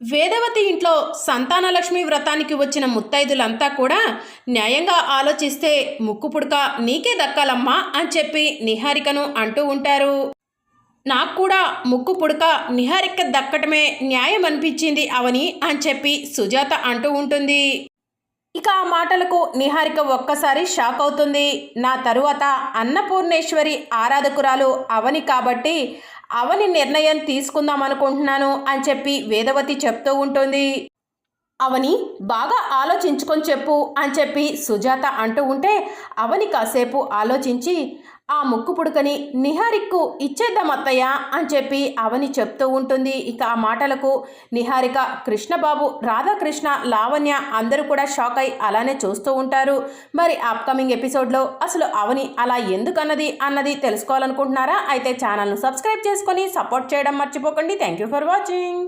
వేదవతి ఇంట్లో సంతానలక్ష్మి వ్రతానికి వచ్చిన ముత్తైదులంతా కూడా న్యాయంగా ఆలోచిస్తే ముక్కు పుడక నీకే దక్కాలమ్మా అని చెప్పి నిహారికను అంటూ ఉంటారు. నాకు కూడా ముక్కు పుడక నిహారిక దక్కటమే న్యాయం అనిపించింది అవని అని చెప్పి సుజాత అంటూ ఉంటుంది. ఇక ఆ మాటలకు నిహారిక ఒక్కసారి షాక్ అవుతుంది. నా తరువాత అన్నపూర్ణేశ్వరి ఆరాధకురాలు అవని కాబట్టి అవని నిర్ణయం తీసుకుందాం అనుకుంటున్నాను అని చెప్పి వేదవతి చెప్తూ ఉంటుంది. అవని బాగా ఆలోచించుకొని చెప్పు అని చెప్పి సుజాత అంటూ ఉంటే అవని కాసేపు ఆలోచించి ఆ ముక్కు పుడకని నిహారిక్కు ఇచ్చేద్దాం అత్తయ్య అని చెప్పి అవని చెప్తూ ఉంటుంది. ఇక ఆ మాటలకు నిహారిక కృష్ణబాబు రాధాకృష్ణ లావణ్య అందరూ కూడా షాక్ అయి అలానే చూస్తూ ఉంటారు. మరి అప్కమింగ్ ఎపిసోడ్లో అసలు అవని అలా ఎందుకన్నది అన్నది తెలుసుకోవాలనుకుంటున్నారా? అయితే ఛానల్ను సబ్స్క్రైబ్ చేసుకొని సపోర్ట్ చేయడం మర్చిపోకండి. Thank you for watching